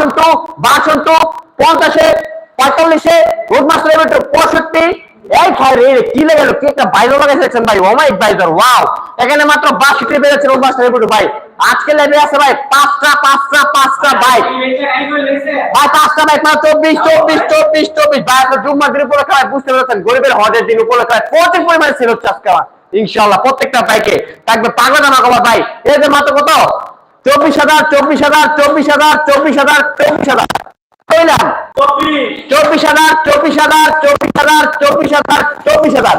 বাসন টু বাসন টু পঞ্চাশে, পঁয়তাল্লিশে রোড মাস্টার এবার পঁয়ষট্টি। এই খাই রে কি লেগে গেল কি একটা বাইরে লাগাইছে দেখছেন ভাই? ওয়াও এখানে মাত্র বাষট্টি ভাই। আজকে আছে ভাই পাঁচটা পাঁচটা পাঁচটা ভাই। পাঁচটা চব্বিশ চব্বিশ চব্বিশ চব্বিশ। ভাই আপনার জুম্মার দিন উপরে খায় বুঝতে পেরেছেন, গরিবের হজের দিন খায় প্রচুর পরিমাণে ছিল হচ্ছে আজকে আমার। ইনশাল্লাহ প্রত্যেকটা বাইকে থাকবে পাগলা জামা কাপড় ভাই যে মাত্র কত? চব্বিশ হাজার চব্বিশ হাজার চব্বিশ হাজার চব্বিশ হাজার চব্বিশ হাজার। কইলাম, চব্বিশ হাজার চব্বিশ হাজার চব্বিশ হাজার চব্বিশ হাজার চব্বিশ হাজার।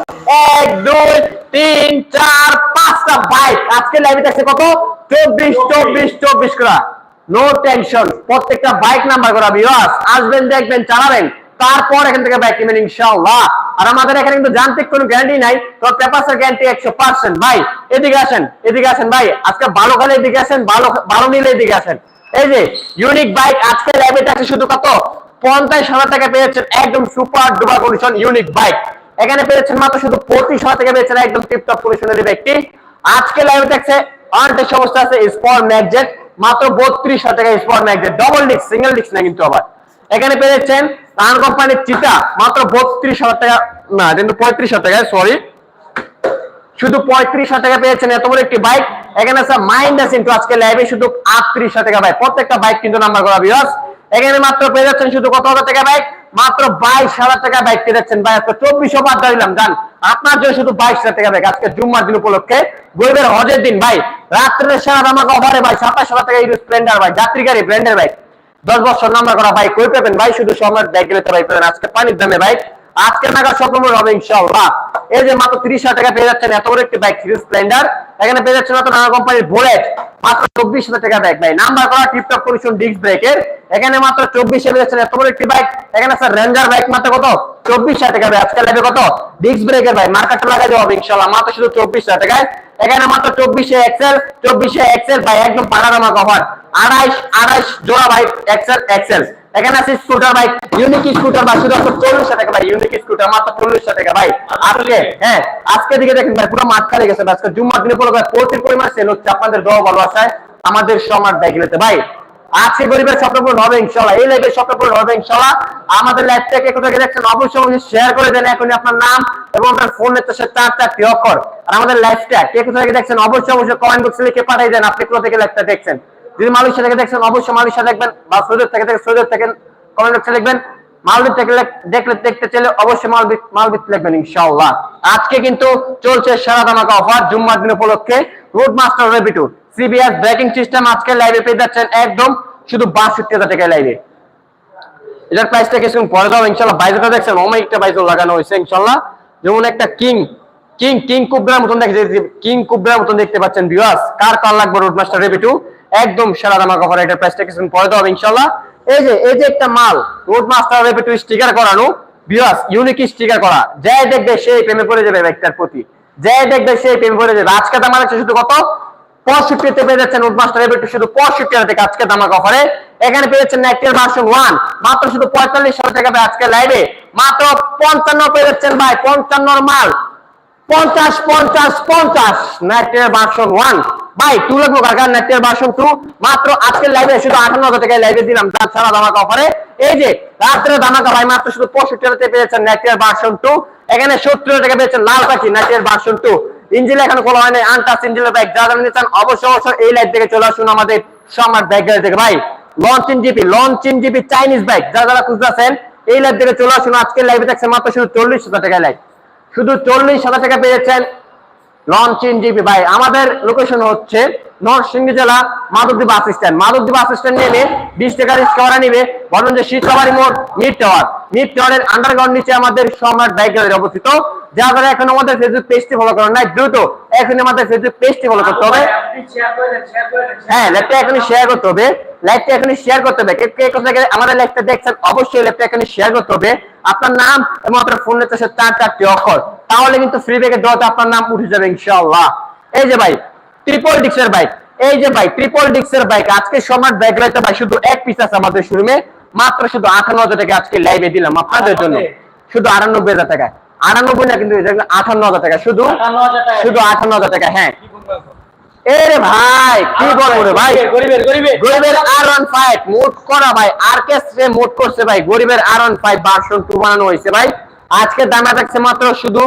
এক, দুই, তিন, চার, পাঁচটা বাইক। আজকে লাইভে থাকছে কত? চব্বিশ চব্বিশ চব্বিশ করা। নো টেনশন প্রত্যেকটা বাইক নাম্বার করা বিরাস আসবেন, দেখবেন, চালাবেন। তারপর এখান থেকে বাইক কিনবেন ইনশাআল্লাহ। আর আমাদের এখানে কিন্তু যান্ত্রিক কোনো গ্যারান্টি নাই, তো পেপারসের গ্যারান্টি একশো পার্সেন্ট ভাই, এদিকে আসেন এদিকে আসেন ভাই, আজকে ভালো খালে এদিকে আসেন, ভালো ভালো নিলে এদিকে আসেন। এই যে ইউনিক বাইক আজকে ল্যাবে আছে শুধু কত? পঞ্চাশ হাজার টাকা পেয়েছেন, একদম super duper condition unique bike এখানে পেয়েছেন মাত্র শুধু পঁচিশ হাজার টাকা পেয়েছেন, একদম টিপটপ কন্ডিশনের ব্যক্তি আজকে লাইভে থাকছে আরেকটা সমস্যা আছে স্পর ম্যাগজেট মাত্র বত্রিশ হাজার টাকা স্পর ম্যাগজেট ডবল ডিস্ক সিঙ্গেল ডিস্ক না কিন্তু আবার। এখানে পেয়েছেন রান কোম্পানির চিতা মাত্র বত্রিশ হাজার টাকা, না কিন্তু পঁয়ত্রিশ হাজার টাকা সরি শুধু পঁয়ত্রিশ হাজার টাকা পেয়েছেন এত বড় একটি বাইক এখানে আছে মাইন্ড আছে কিন্তু আজকে ল্যাবে শুধু আটত্রিশ হাজার টাকা বাইক প্রত্যেকটা বাইক কিন্তু নাম্বার করা বিরাজ এখানে মাত্র পেয়ে যাচ্ছেন শুধু কত হাজার টাকা বাইক মাত্র বাইশ হাজার টাকা বাইক পেয়ে যাচ্ছেন ভাই। আজকে চব্বিশশো বাদ দিলাম জান আপনার জন্য শুধু বাইশ হাজার টাকা বাইক আজকে জুম্মার দিন উপলক্ষে, গরিবের হজের দিন, ভাই। রাত্রে সারা আমাকে অফারে ভাই, সাতাশ হাজার টাকা ইউজ স্প্লেন্ডার ভাই যাত্রী গাড়ি ব্র্যান্ডের বাইক দশ বছর নাম্বার করা ভাই কই পাবেন ভাই? শুধু সময় ব্যাগ গেলে ভাই পাবেন আজকে পানির দামে ভাই। আজকে নাগাদ স্বপ্ন হবে ইনশাআল্লাহ। এই যে মাত্র তিরিশ হাজার টাকা পেয়ে যাচ্ছেন, এত বড় একটি বাইক থ্রি স্প্লেন্ডার এখানে পেয়ে যাচ্ছেন মাত্র নানা কোম্পানির বুলেট মাত্র চব্বিশ হাজার টাকা বাইক ভাই। নাম্বার করা টিপটপ কন্ডিশন ডিস্ক ব্রেকের এখানে মাত্র চব্বিশে পেয়ে যাচ্ছেন এত বড় একটি বাইক এখানে স্যার রেঞ্জার বাইক মাত্র কত? চব্বিশ হাজার টাকা ভাই আজকে লাগবে কত? ডিস্ক ব্রেকের ভাই। মার্কেট লাগাই দেওয়া হবে ইনশাআল্লাহ। মাত্র শুধু চব্বিশ হাজার টাকায়। এখানে মাত্র চব্বিশে এক্সেল চব্বিশে এক্সেল ভাই। একদম পানারামা কভার হ্যাঁ আমাদের আমাদের শেয়ার করে দেন আপনার নাম এবং আপনার ফোনের তো চার আর আমাদের লাইভটা কে কোথা থেকে দেখছেন, অবশ্যই অবশ্যই কমেন্ট বক্সে লিখে পাঠিয়ে দেন, আপনি কোথা থেকে দেখছেন। যদি মালয়েশিয়া থেকে দেখছেন, অবশ্যই মালয়েশিয়া দেখবেন বা সৌদি থেকে থেকে সৌদি থেকে কমেন্ট বক্সে লিখবেন। মালদ্বীপ থেকে দেখলে দেখতে চাইলে অবশ্যই মালদ্বীপ মালদ্বীপ লিখবেন, ইনশাআল্লাহ। আজকে কিন্তু চলছে সারা দামাকা অফার জুম্মার দিন উপলক্ষে রোড মাস্টার রেবিটু সিবিএস ব্রেকিং সিস্টেম আজকে লাইভে পেয়ে যাচ্ছেন একদম শুধু বাষট্টি হাজার টাকায় লাইভে এটার প্রাইসটা কিছুক্ষণ পরে দাও ইনশাল্লাহ বাইজটা দেখছেন অমাইকটা বাইজও লাগানো হয়েছে ইনশাল্লাহ যেমন একটা কিং কিং কিং কুবরার মতন দেখে কিং কুবরার মতন দেখতে পাচ্ছেন ভিউয়ার্স কার কার লাগবে রোড মাস্টার রেবিটু একদম সেরা দামা কভার এটার প্রাইসটা পরে দাও ইনশাল্লাহ এই যে এই যে একটা মাল রোড মাস্টার রেবিটু স্টিকার করানো ভিউয়ার্স ইউনিক স্টিকার করা, যাই দেখবে সেই প্রেমে পড়ে যাবে ব্যাগটার প্রতি। যাই দেখবে সেই প্রেমে পড়ে যাবে। আজকে দাম আছে শুধু কত? পেয়ে যাচ্ছেন উডমাস্টার এবার শুধু টাকা আজকে এখানে পেয়ে যাচ্ছেন ভার্সন ওয়ান মাত্র শুধু পঁয়তাল্লিশ টাকা আজকে লাইভে মাত্র পঞ্চান্ন পেয়ে যাচ্ছেন ভাই, পঞ্চান্নর মাল। পঞ্চাশ পঞ্চাশ পঞ্চাশ নেকটিয়ার ভার্সন ওয়ান ভাই টু লাগবো কাকার নেকটিয়ার ভার্সন টু মাত্র আজকে লাইভে শুধু আঠান্ন হাজার টাকায় লাইভে দিলাম তার ছাড়া দামাক অফারে এই যে, রাত্রে দামাকা ভাই, মাত্র শুধু পঁয়ষট্টি হাজার টাকা পেয়েছেন নেকটিয়ার ভার্সন টু এখানে সত্তর টাকা পেয়েছেন লাল পাখি নেকটিয়ার ভার্সন টু ইঞ্জিন এখনও খোলা হয়নি আনটাচ ইঞ্জিনের বাইক যারা নিতে চান, অবশ্যই অবশ্যই এই লাইট থেকে চলে আসুন আমাদের সম্রাট গাড়ি থেকে ভাই Loncin GP Loncin GP Chinese bike যারা যারা খুঁজতেছেন, এই লাইট থেকে চলে আসুন। আজকের লাইভে থাকছে মাত্র শুধু চল্লিশ হাজার টাকা লাইট শুধু চল্লিশ হাজার টাকা পেয়েছেন লঞ্চিন জিপি ভাই, আমাদের লোকেশন হচ্ছে নরসিংদী জেলা Madhabdi bus stand. Bus stand নেমে বিশ টাকা রিক্সা ভাড়া নিবে মোড় মিড টাওয়ার মিড টাওয়ারের আন্ডারগ্রাউন্ড নিচে আমাদের সম্রাট অবস্থিত। এখন আমাদের ফেসবুক পেজটি ফলো করেন নাই। দ্রুত এখন আমাদের ফেসবুক পেজটি ফলো করতে হবে। হ্যাঁ ল্যাপটপ এখনই শেয়ার করতে হবে। লাইভটা এখনই শেয়ার করতে হবে। কে আমাদের লাইভটা দেখছেন, অবশ্যই ল্যাপটপ এখনই শেয়ার করতে হবে। আপনার নাম এবং আপনার ফোন নিতে চার চারটি অক্ষর। তাহলে কিন্তু ফ্রি ব্যাগের ড্রতে আপনার নাম উঠে যাবে ইনশাআল্লাহ। এই যে ভাই ট্রিপল ডিক্সের বাইক এই যে ভাই ট্রিপল ডিক্সের বাইক আজকে সম্রাট বাইক লাইতে ভাই শুধু এক পিস আছে আমাদের শোরুমে মাত্র শুধু আঠান্ন হাজার টাকা আজকে লাইভে দিলাম আপনাদের জন্য। শুধু আটানব্বই হাজার টাকা। আটানব্বই না কিন্তু আঠান্ন হাজার টাকা। শুধু শুধু আঠান্ন হাজার টাকা হ্যাঁ। এরে ভাই কি বলব রে ভাই? গরিবের গরিবের গরিবের। আর ওয়ান ফাইভ মোট করা ভাই আর আরকেস্ট্রে মোট করছে ভাই? গরিবের আর ওয়ান ফাইভ ভার্সন টু বানানো হয়েছে ভাই। আজকে দামে থাকছে মাত্র শুধু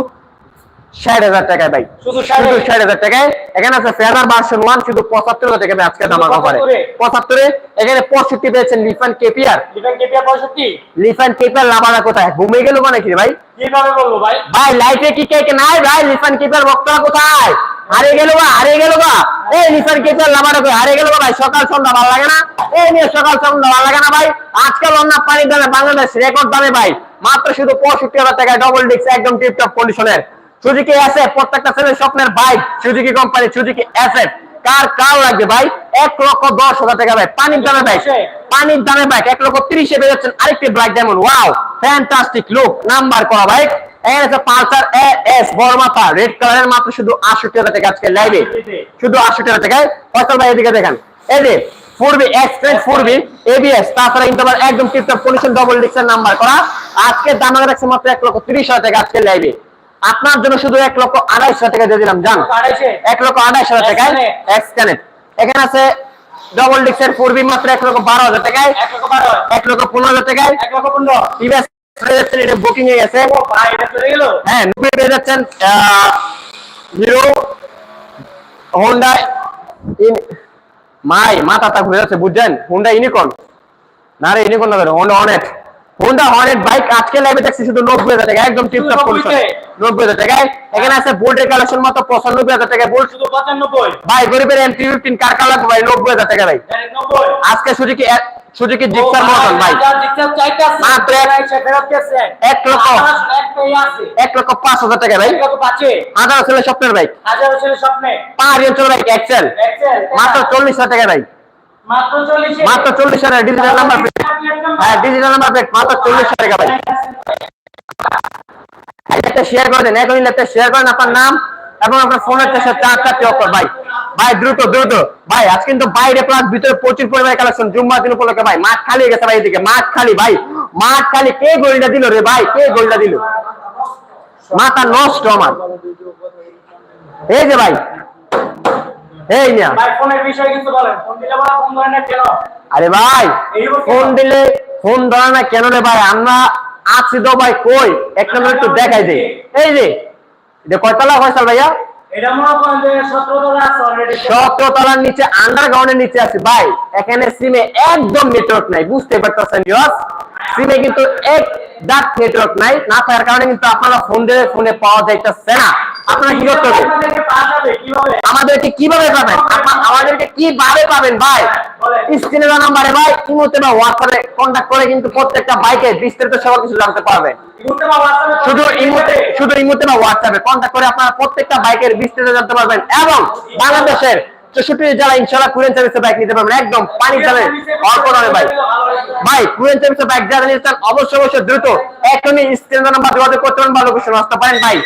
ষাট হাজার টাকায় ভাই। শুধু শুধু 60,000 ষাট হাজার টাকায়। এখানে আছে ফেজার ভার্সন ওয়ান শুধু পঁচাত্তর হাজার টাকা আজকে দাম অফারে পঁচাত্তরে? এখানে পঁয়ষট্টি পেয়েছেন লিফান কেপিয়ার লিফান কেপিয়া পঁয়ষট্টি? লিফান কেপিয়ার লাভারা কোথায়? ঘুমিয়ে গেল মানে কি ভাই? কীভাবে বলব ভাই? ভাই লাইফে কি কে কে নাই ভাই? লিফান কিপার বক্তা কোথায়? হারিয়ে গেল বা হারিয়ে গেল বা? এই লিফান কিপার লাভার কই হারিয়ে গেল ভাই? সকাল সন্ধ্যা ভালো লাগে না? এই নিয়ে সকাল সন্ধ্যা ভালো লাগে না ভাই? আজকাল অন্য পানির দামে বাংলাদেশ রেকর্ড দামে ভাই। মাত্র শুধু পঁয়ষট্টি হাজার টাকায় ডবল ডিক্স একদম টিপটপ কন্ডিশনের সুজুকি অ্যাসেট প্রত্যেকটা ছেলের স্বপ্নের বাইক সুজুকি কোম্পানি সুজুকি অ্যাসেট কার কার লাগবে ভাই? এক লক্ষ দশ হাজার টাকা ভাই। পানির দামে ভাই। পানির দামে বাইক এক লক্ষ তিরিশে বেরোচ্ছেন আরেকটি black diamond wow fantastic look number করা বাইক এখানে আছে এস বড় মাথা। রেড কালারের মাত্র শুধু আটষট্টি হাজার টাকা আজকে লাইভে শুধু আটষট্টি হাজার টাকায়। ফসল ভাই এদিকে দেখেন। এই যে ফোরবি এক্সপ্রেস ফোরবি এবিএস তাছাড়া কিন্তু আবার একদম টিপটপ কন্ডিশন ডবল ডিক্সের নাম্বার করা। আজকে দাম রাখছে মাত্র এক লক্ষ তিরিশ হাজার টাকা আজকে লাইভে আপনার জন্য শুধু এক লক্ষ আড়াইশ টাকা দিয়ে দিলাম জান। এক লক্ষ আঠাশ হাজার টাকায় এখানে। আছে ডবল ডিক্সের ফোরবি মাত্র এক লক্ষ বারো হাজার টাকায়। এক লক্ষ পনেরো হাজার টাকায়। এক লক্ষ পনেরো। এটা বুকিং গেছে হ্যাঁ নব্বই পেয়ে যাচ্ছেন হিরো হোন্ডা মাই মাথাটা ঘুরে যাচ্ছে বুঝছেন? হোন্ডা ইউনিকর্ন না রে ইউনিকর্ন না Honda Hornet Honda Hornet bike আজকে লাইভে দেখছি শুধু নব্বই হাজার টাকা একদম টিপটপ কন্ডিশন 90 নব্বই হাজার টাকায়। এখানে আছে বোল্টের কালেকশন মাত্র পঁচানব্বই হাজার টাকা বোল্ট শুধু পঁচানব্বই। ভাই গরিবের এমটি ফিফটিন কার কার লাগবে ভাই? নব্বই হাজার টাকা ভাই। নব্বই। আজকে সুজুকি সুজুকি জিক্সার মতন ভাই। মাত্র এক- লক্ষ। এক লক্ষ পাঁচ হাজার টাকা ভাই। হাজার ছেলে স্বপ্নের ভাই পাহাড়ি অঞ্চল ভাই এক্সেল মাত্র চল্লিশ হাজার টাকা ভাই। মাত্র চল্লিশ হাজার। ডিজিটাল নাম্বার প্লেট হ্যাঁ ডিজিটাল নাম্বার প্লেট মাত্র চল্লিশ হাজার টাকা ভাই। একটা শেয়ার করে দেন এখন একটা শেয়ার করেন আপনার নাম এবং আপনার ফোনের সাথে চার চারটি অক্ষর ভাই। ভাই দ্রুত দ্রুত। ভাই আজ কিন্তু বাইরে প্লাস ভিতরে প্রচুর পরিমাণে কালেকশন জুম্মা দিন উপলক্ষে ভাই। মাঠ খালি হয়ে গেছে ভাই এদিকে। মাঠ খালি ভাই। মাঠ খালি কে গোলটা দিল রে ভাই? কে গোলটা দিল? মাথা নষ্ট আমার। এই যে ভাই। এই নিয়া ফোনের বিষয়ে কিছু বলেন। ফোন দিলে বলা ফোন ধরেন না কেন? আরে ভাই ফোন। দিলে ফোন ধরে না কেন রে ভাই? আমরা আছি তো ভাই কই? এক নম্বর একটু দেখাই দে। এই যে এটা কয়তলা ফয়সাল ভাইয়া? সতেরো তলার নিচে আন্ডারগ্রাউন্ডের নিচে আছে। ভাই এখানে সিমে একদম নেটওয়ার্ক নাই বুঝতে পারতেছেন সিমে কিন্তু এক নেটওয়ার্ক নাই। না থাকার কারণে কিন্তু আপনারা ফোন দিয়ে ফোনে পাওয়া যাইতেছে না। আপনারা কি করতে হবে? আমাদেরকে কীভাবে? পাবেন? আমাদেরকে কীভাবে পাবেন ভাই? বলেন। স্ক্রিনে নাম্বারে ভাই ইমোতে বা হোয়াটসঅ্যাপে কন্ট্যাক্ট করে কিন্তু প্রত্যেকটা বাইকে বিস্তারিত সব কিছু জানতে পারবেন শুধু ইমোতে শুধু ইমোতে বা হোয়াটসঅ্যাপে কন্ট্যাক্ট করে আপনারা প্রত্যেকটা বাইকের বিস্তারিত জানতে পারবেন এবং বাংলাদেশের চৌষট্টি জেলা ইনশাল্লাহ কুরেন সার্ভিসে বাইক নিতে পারবেন। একদম পানির দামে অল্প দামে বাইক ভাই। কুরেন সার্ভিসে বাইক যারা নিতে চান অবশ্যই অবশ্যই দ্রুত এখনই স্ক্রিনে নাম্বার যোগাযোগ করতে পারেন বা লোকেশন আসতে পারেন ভাই।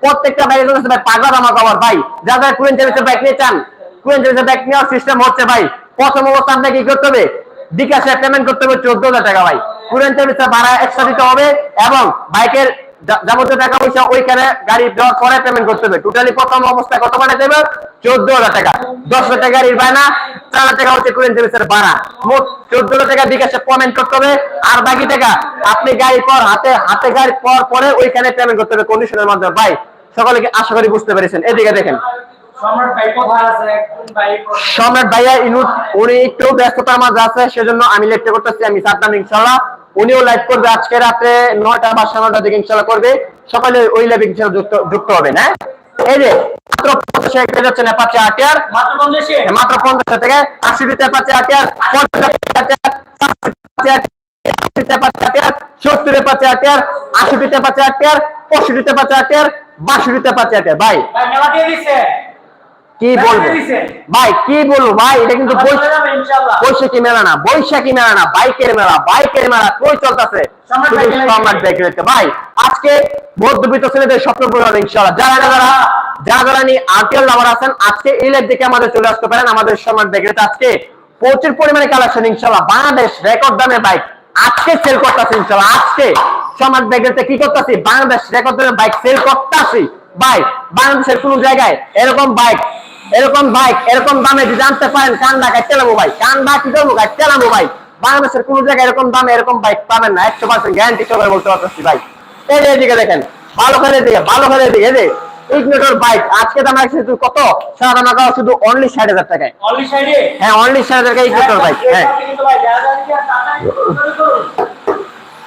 প্রত্যেকটা বাইকের জন্য ভাই পাগলা দামা কভার ভাই। যারা যারা কুরেন সার্ভিসে বাইক নিয়ে চান কুরেন সার্ভিসে বাইক নেওয়ার সিস্টেম হচ্ছে, ভাই, প্রথম অবস্থা আপনাকে কি করতে হবে? বিকাশে পেমেন্ট করতে হবে চোদ্দ হাজার টাকা, ভাই। কুরেন সার্ভিসে ভাড়া এক্সট্রা দিতে হবে এবং বাইকের যা- যাবতীয় টাকা পয়সা ওইখানে গাড়ি দেওয়ার পরে পেমেন্ট করতে হবে। টোটালি প্রথম অবস্থায় কত পাঠাতে হবে? চোদ্দ হাজার টাকা। দশ হাজার টাকা গাড়ির বায়না চার হাজার টাকা হচ্ছে কুরেন সার্ভিসের ভাড়া। মোট চোদ্দ টাকা বিকাশে পেমেন্ট করতে হবে। আর বাকি টাকা আপনি গাড়ি পর হাতে হাতে গাড়ি পর পরে ওইখানে পেমেন্ট করতে হবে কন্ডিশনের মাধ্যমে। ভাই সকলে আশা করি বুঝতে পেরেছেন। এদিকে দেখেন। সম্রাট ভাই কোথায় আছে? কোন ভাই সম্রাট ভাইয়া ইনুট উনি একটু ব্যস্ততার মাঝে আছে সেজন্য আমি লেটে করতেছি আমি সাতটাম ইনশাল্লাহ উনিও লাইভ করবে আজকে রাতে নয়টা বা সাড়ে নয়টার দিকে ইনশাল্লাহ করবে। সকালে ওই লাইভ ইনশাল্লাহ যুক্ত যুক্ত হবে না এই যে মাত্র পঞ্চাশে থেকে আশি দিতে পাচ্ছে আটিয়ার পঞ্চাশ পাচ্ছে সত্তরে পাচ্ছে আটিয়ার আশি দিতে পাচ্ছে আটিয়ার পঁয়ষট্টিতে পাচ্ছে আটিয়ার বাষট্টিতে পাচ্ছে আটিয়ার ভাই মেলা দিয়ে দিছে। কি বলব? ভাই কি বলব? ভাই এটা কিন্তু বৈশাখী মেলা না বৈশাখী মেলা না বাইকের মেলা। বাইকের মেলা কই চলতেছে? সম্রাট। ভাই আজকে মধ্যবিত্ত ছেলেদের স্বপ্ন পূরণ হবে ইনশাআল্লাহ। যারা যারা যারা যারা নিয়ে আরটিএল লাভার আছেন আজকে এই লাইভ দেখে আমাদের চলে আসতে পারেন আমাদের সম্রাট বাইকের আজকে প্রচুর পরিমাণে কালেকশন ইনশাআল্লাহ। বাংলাদেশ রেকর্ড দামে বাইক আজকে সেল করতেছে ইনশাআল্লাহ। আজকে সম্রাট বাইকের কি করতেছি? বাংলাদেশ রেকর্ড দামে বাইক সেল করতেছি। ভাই বাংলাদেশের কোন জায়গায় এরকম বাইক এরকম বাইক এরকম দামে যদি জানতে পারেন কান ঢাকায় চালাবো ভাই। কান ঢাকি করব ভাই? চালাবো ভাই। বাংলাদেশের কোন জায়গায় এরকম দামে এরকম বাইক পাবেন না। একশো পার্সেন্ট গ্যারান্টি সবাই বলতে পারতেছি ভাই। এই এদিকে দেখেন ভালো করে দিকে ভালো করে দিকে যে ইগনিটর বাইক আজকে দাম শুধু কত? মাকা শুধু অনলি ষাট হাজার টাকায়। হ্যাঁ অনলি ষাট হাজার টাকা ইগনিটর বাইক হ্যাঁ।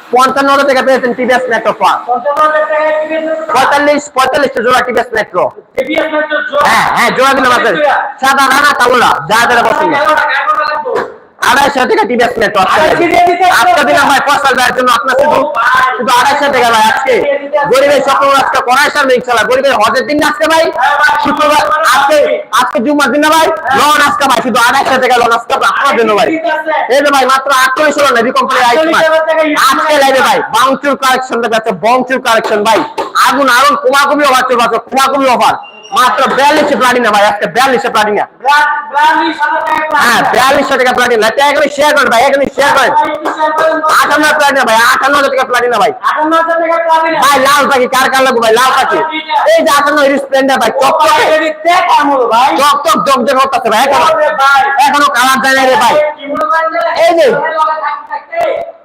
টাকা পঞ্চান্ন টাকা পেয়েছেন টিভিএস মেট্রো হাজার টিভিএস পঁয়তাল্লিশ পঁয়তাল্লিশটা জোড়া টিভিএস মেট্রো হ্যাঁ হ্যাঁ জোড়া দিলাম আছে সাদা রানা তাগুলা যা যারা পছন্দ আড়াইশো টাকা। আজকে দিলাম ভাই ফসল জন্য আপনার শুধু শুধু আড়াইশো টাকা ভাই আজকে গরিবের স্বপ্ন আজকে করাই সারবে ইনশাল্লাহ। গরিবের হজের দিন আজকে ভাই। হ্যাঁ শুক্রবার আজকে আজকে জুম্মার দিন না ভাই। লোন আজকে ভাই শুধু আড়াইশো টাকা লোন আজকে আপনার জন্য ভাই। এই যে ভাই মাত্র আটচল্লিশ হলো নেবি কোম্পানির আইসমান আজকে ভাই বাউন্সুর কালেকশন দেখাচ্ছে বংচুর কালেকশন ভাই। আগুন আগুন কুমাকুমি অফার চলবে কুমাকুমি অফার মাত্র বিয়াল্লিশে প্লাটিনা ভাই, আজকে বিয়াল্লিশে প্লাটিনা হ্যাঁ বিয়াল্লিশশো টাকা প্লাটিনা এটা এখানে শেয়ার করেন ভাই এখানে শেয়ার করেন। আটান্ন প্লাটিনা ভাই, আটান্ন হাজার টাকা প্লাটিনা ভাই। ভাই, লাল পাখি, কার কার লাগবে ভাই, লাল পাখি? এই যে আটান্ন স্প্লেন্ডার ভাই চক চক চক চক চক করতেছে ভাই, এখনও কালার না রে ভাই। এই যে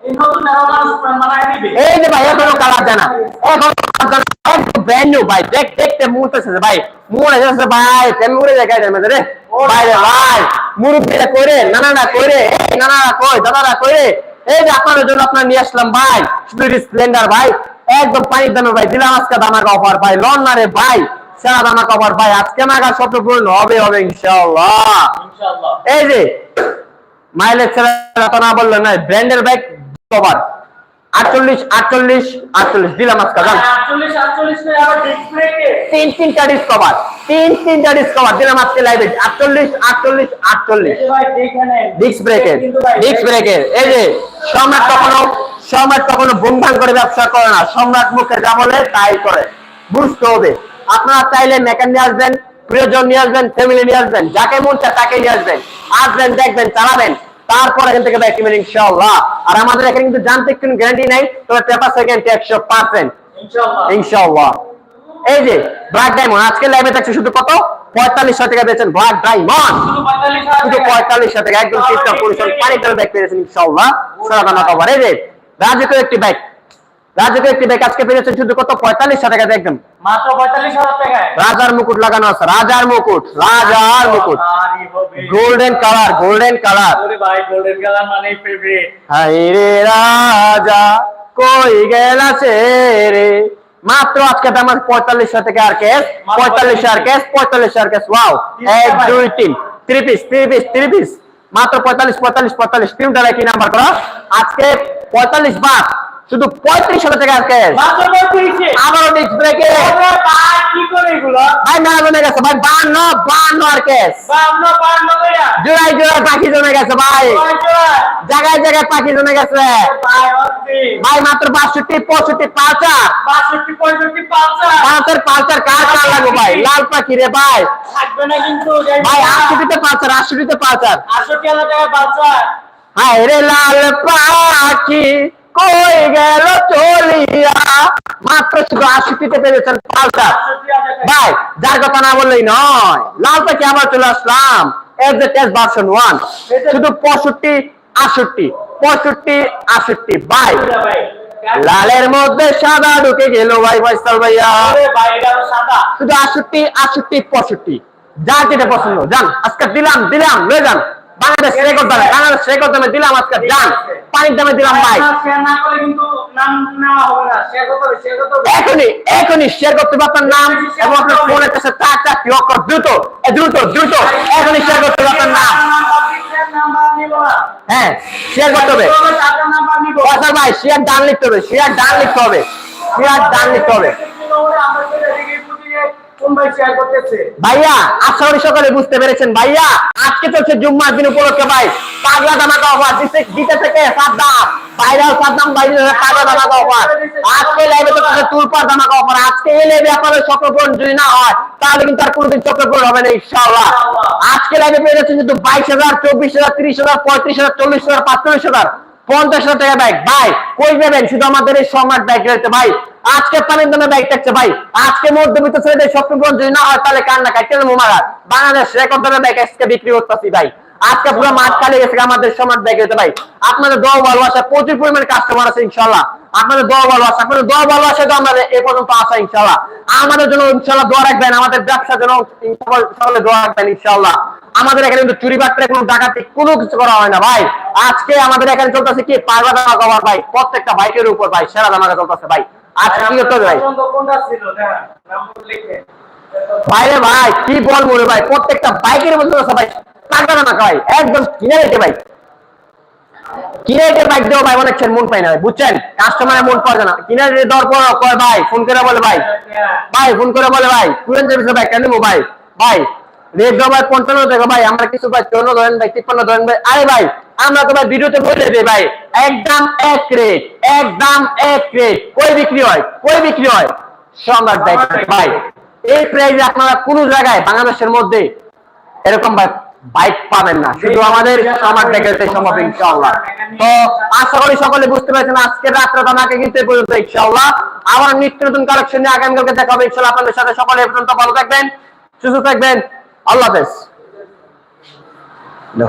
এই যে ভাই এখনও কালার যায় না। এখন একদম ব্র্যান্ড নিউ ভাই দেখ দেখতে মুহূর্তেছে ভাই। যাচ্ছে ভাই তেমন করে দেখাই দেন রে। ভাই রে ভাই মুরব্বীরা করে নানারা করে এই নানারা কই দাদারা করে এই যে আপনাদের জন্য আপনার নিয়ে আসলাম ভাই শুধু স্প্লেন্ডার ভাই। একদম পানির দামে ভাই দিলাম আজকে দামার অফার ভাই লন না রে ভাই। সেরা দামার অফার ভাই আজকে নাগা স্বপ্ন পূরণ হবে হবে ইনশাআল্লাহ। এই যে মাইলেজ ছাড়া তো না বললেন না ব্র্যান্ডের বাইক কভার আটচল্লিশ আটচল্লিশ আটচল্লিশ দিলাম আজকে জান। তিন তিনটা ডিসকভার তিন তিনটা ডিসকভার দিলাম আজকে লাইভে আটচল্লিশ আটচল্লিশ আটচল্লিশ। ডিস্ক ব্রেকের ডিস্ক ব্রেকের এই যে সম্রাট কখনো সম্রাট কখনো করে ব্যবসা করে না। সম্রাট মুখে যা বলে তাই করে। বুঝতে হবে। আপনারা চাইলে মেকান নিয়ে আসবেন প্রিয়জন নিয়ে আসবেন ফ্যামিলি নিয়ে আসবেন যাকে মন চায় তাকে নিয়ে আসবেন। আসবেন দেখবেন চালাবেন। তারপর এখান থেকে ব্যাক কিনবেন ইনশাআল্লাহ। আর আমাদের এখানে কিন্তু জানতে কোনো গ্যারান্টি নাই তবে পেপার সেকেন্ড একশো পার্সেন্ট ইনশাআল্লাহ। এই যে ব্ল্যাক ডায়মন্ড আজকে লাইভে থাকছে শুধু কত? পঁয়তাল্লিশ টাকা দিয়েছেন ব্ল্যাক ডায়মন্ড শুধু পঁয়তাল্লিশ টাকা। একদম টিপটপ পরিশ্রম পানি তেল ব্যাগ পেয়েছেন ইনশাআল্লাহ। সারা দানা কভার এই যে রাজকীয় একটি ব্যাগ রাজুকের একটি ব্যাগ আজকে পেয়েছেন শুধু কত? পঁয়তাল্লিশশো টাকা একদম। মাত্র পঁয়তাল্লিশ হাজার টাকায়। রাজার মুকুট লাগানো আছে রাজার মুকুট রাজার মুকুট। গোল্ডেন কালার গোল্ডেন কালার ভাই গোল্ডেন কালার মানে ফেভারিট হাই রে রাজা কই গেলা সে রে? মাত্র আজকে দাম আছে পঁয়তাল্লিশশো থেকে আর কেস পঁয়তাল্লিশশো আর কেস পঁয়তাল্লিশশো আর কেস ওয়াও এক দুই তিন। Three piece three piece three piece মাত্র পঁয়তাল্লিশ পঁয়তাল্লিশ পঁয়তাল্লিশ। তিনটা কি নাম্বার করো। আজকে পঁয়তাল্লিশ বাদ শুধু পঁয়ত্রিশশো টাকা আর কেস মাত্র পঁয়ত্রিশে। আবারও ডিস্ক ব্রেকে ভাই কি করে এগুলো? ভাই না জমে গেছে। ভাই বান্ন বান্ন আর জোড়াই পাখি জমে গেছে ভাই। জায়গায় জায়গায় পাখি জমে গেছে। ভাই মাত্র বাষট্টি পঁয়ষট্টি পাঁচা পাঁচের পাঁচার কার কার লাগবে ভাই? লাল পাখি রে ভাই। ভাই আটষট্টিতে আটষট্টিতে আটষট্টি হাজার টাকা হায় রে লাল পাখি। কই গেল চলিয়া? মাত্র শুধু পাঁচার আটষট্টি হাজার টাকা ভাই যার কথা না বললেই নয়। লাল পাখি আবার চলে আসলাম। S the test version one শুধু পঁয়ষট্টি আটষট্টি। পঁয়ষট্টি আটষট্টি। ভাই লালের মধ্যে সাদা ঢুকে গেল ভাই ফয়সাল ভাইয়া। শুধু আটষট্টি আটষট্টি পঁয়ষট্টি। যার যেটা পছন্দ যান আজকে দিলাম দিলাম লয়ে যান। বাংলাদেশ রেকর্ড দামে বাংলাদেশ রেকর্ড দামে দিলাম আজকে যান পানির দামে দিলাম ভাই। এখনই এখনই শেয়ার করতে হবে আপনার নাম এবং আপনার ফোনের কাছে অক্ষর দ্রুত দ্রুত দ্রুত এখনই শেয়ার করতে হবে আপনার নাম। হ্যাঁ শেয়ার করতে হবে। ফয়সাল ভাই শেয়ার ডান লিখতে হবে শেয়ার ডান লিখতে হবে। শেয়ার ডান লিখতে হবে। ভাইয়া আজকে চলছে জুম্মার আজকে লাইভে তো চলছে তুলপার যদি না হয়, তাহলে কিন্তু আর কোনোদিন চক্রপূরণ হবে না, ইনশাআল্লাহ। আজকে লাইভে পেয়ে কিন্তু বাইশ হাজার, চব্বিশ হাজার, তিরিশ হাজার, পঁয়ত্রিশ হাজার, চল্লিশ হাজার, পাঁচচল্লিশ হাজার। পঞ্চাশ টাকা বাইক ভাই, কই যাবেন? শুধু আমাদের এই সম্রাট বাইক রয়েছে ভাই। আজকে পানির দামে বাইক থাকছে ভাই। আজকে মধ্যবিত্ত ছেলেদের যদি না হয়, তাহলে কান্না মোমারা বাংলাদেশ রেকর্ড দামে বাইক আজকে বিক্রি করতেছি ভাই। আজকে পুরো মাঠ গেছে আমাদের সম্রাট বাইক রয়েছে ভাই। আপনাদের ভালোবাসা, প্রচুর পরিমাণে কাস্টমার আছে ইনশাল্লাহ আপনাদের দোয়া ভালোবাসা, আপনাদের দোয়া ভালোবাসা তো আমাদের এ পর্যন্ত আসা ইনশাল্লাহ আমাদের জন্য ইনশাল্লাহ দোয়া রাখবেন, আমাদের ব্যবসার জন্য দোয়া রাখবেন ইনশাল্লাহ আমাদের এখানে কিন্তু চুরি বাট্টারে কোনো ডাকাতি, কোনো কিছু করা হয় না ভাই। আজকে আমাদের এখানে চলতেছে কি? পারবা দামা কভার ভাই, প্রত্যেকটা বাইকের উপর ভাই, সেরা দামাকা চলতেছে ভাই। আজকে কি করতে ভাই? ভাইরে ভাই, কি বলব রে ভাই, প্রত্যেকটা বাইকের মধ্যে আছে ভাই টাকা দামা ভাই, একদম কিনে রেখে ভাই। কিনে বাইক দেবো ভাই অনেক মন পাই না ভাই, বুঝছেন? কাস্টমারের মন পাওয়া না। কিনে দেওয়ার পর কয় ভাই, ফোন করে বলে ভাই। ভাই, ফোন করে বলে ভাই কুড়েন ভাই, কেন ভাই? ভাই ভাই পঞ্চান্ন ভাই, আমরা কিছু ভাই চৌন্ন ধরেন ভাই, তিপ্পান্ন ধরেন ভাই। আরে ভাই, আমরা তো ভাই ভিডিওতে বলে দিই ভাই, একদম এক রেট, একদম এক রেট। কই বিক্রি হয়? কই বিক্রি হয়? সম্রাট ভাই, এই আপনারা কোন জায়গায় বাংলাদেশের মধ্যে এরকম ভাই বাইক পাবেন না। শুধু আমাদের সম্ভব, ইনশাআল্লাহ। তো আশা করি সকলে বুঝতে পেরেছেন আজকের রাত্রে আমাকে কিন্তু পর্যন্ত, ইনশাআল্লাহ। আবার নিত্য নতুন কালেকশন নিয়ে আগামীকালকে দেখা হবে, ইনশাআল্লাহ আপনাদের সাথে। সকলে পর্যন্ত ভালো থাকবেন, সুস্থ থাকবেন। আল্লাহ হাফেজ No.